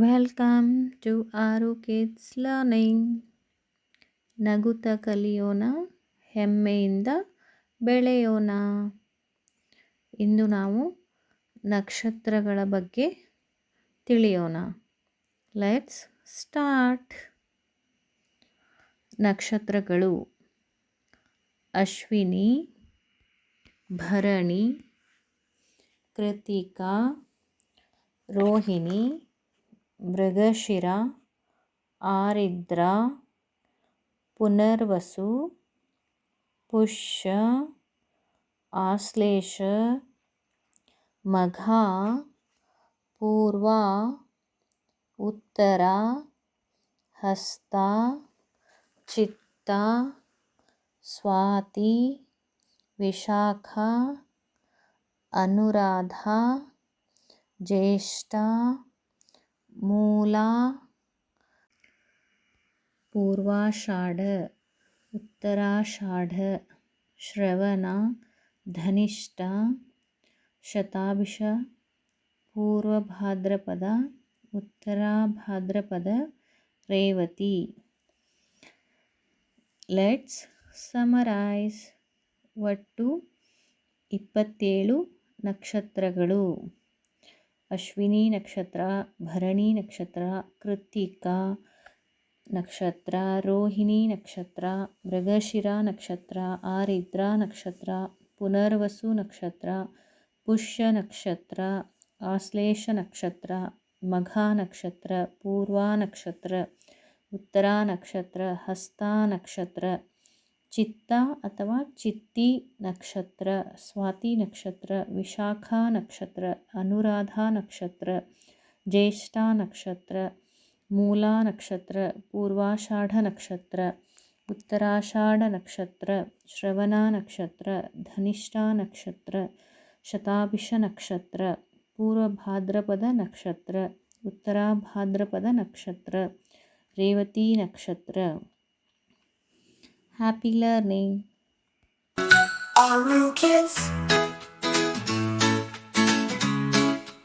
Welcome to Aaru kids learning ನಗುತ ಕಲಿಯೋಣ, ಹೆಮ್ಮೆಯಿಂದ ಬೆಳೆಯೋಣ. ಇಂದು ನಾವು ನಕ್ಷತ್ರಗಳ ಬಗ್ಗೆ ತಿಳಿಯೋಣ. ಲೆಟ್ಸ್ ಸ್ಟಾರ್ಟ್ ನಕ್ಷತ್ರಗಳು ಅಶ್ವಿನಿ, ಭರಣಿ, ಕೃತಿಕಾ, ರೋಹಿಣಿ ಮೃಗಶಿರ ಆರಿದ್ರ ಪುನರ್ವಸು ಪುಷ್ಯ ಆಶ್ಲೇಷ ಮಘ ಪೂರ್ವ ಉತ್ತರ ಹಸ್ತ ಚಿತ್ತ ಸ್ವಾತಿ ವಿಶಾಖ ಅನುರಾಧ ಜ್ಯೇಷ್ಠ ಮೂಲ ಪೂರ್ವಾಷಾಢ ಉತ್ತರಾಷಾಢ ಶ್ರವಣ ಧನಿಷ್ಠ ಶತಾಭಿಷ ಪೂರ್ವಭಾದ್ರಪದ ಉತ್ತರಾಭಾದ್ರಪದ ರೇವತಿ. ಲೆಟ್ಸ್ ಸಮರೈಸ್ ಒಟ್ಟು ಇಪ್ಪತ್ತೇಳು ನಕ್ಷತ್ರಗಳು. ಅಶ್ವಿನಿ ನಕ್ಷತ್ರ ಭರಣಿ ನಕ್ಷತ್ರ ಕೃತ್ತಿಕಾ ನಕ್ಷತ್ರ ರೋಹಿಣಿ ನಕ್ಷತ್ರ ಮೃಗಶಿರ ನಕ್ಷತ್ರ ಆರಿದ್ರ ನಕ್ಷತ್ರ ಪುನರ್ವಸು ನಕ್ಷತ್ರ ಪುಷ್ಯ ನಕ್ಷತ್ರ ಆಶ್ಲೇಷ ನಕ್ಷತ್ರ ಮಘ ನಕ್ಷತ್ರ ಪೂರ್ವ ನಕ್ಷತ್ರ ಉತ್ತರ ನಕ್ಷತ್ರ ಹಸ್ತ ನಕ್ಷತ್ರ ಚಿತ್ತ ಅಥವಾ ಚಿತ್ತಿ ನಕ್ಷತ್ರ, ಸ್ವಾತಿ ನಕ್ಷತ್ರ, ವಿಶಾಖ ನಕ್ಷತ್ರ, ಅನುರಾಧ ನಕ್ಷತ್ರ, ಜ್ಯೇಷ್ಠ ನಕ್ಷತ್ರ, ಮೂಲ ನಕ್ಷತ್ರ, ಪೂರ್ವಾಷಾಢ ನಕ್ಷತ್ರ, ಉತ್ತರಾಷಾಢ ನಕ್ಷತ್ರ, ಶ್ರವಣ ನಕ್ಷತ್ರ, ಧನಿಷ್ಠ ನಕ್ಷತ್ರ, ಶತಾಭಿಷ ನಕ್ಷತ್ರ ಪೂರ್ವಭಾದ್ರಪದ ನಕ್ಷತ್ರ ಉತ್ತರಾಭಾದ್ರಪದ ನಕ್ಷತ್ರ, ರೇವತಿ ನಕ್ಷತ್ರ. Happy learning. Aru Kids.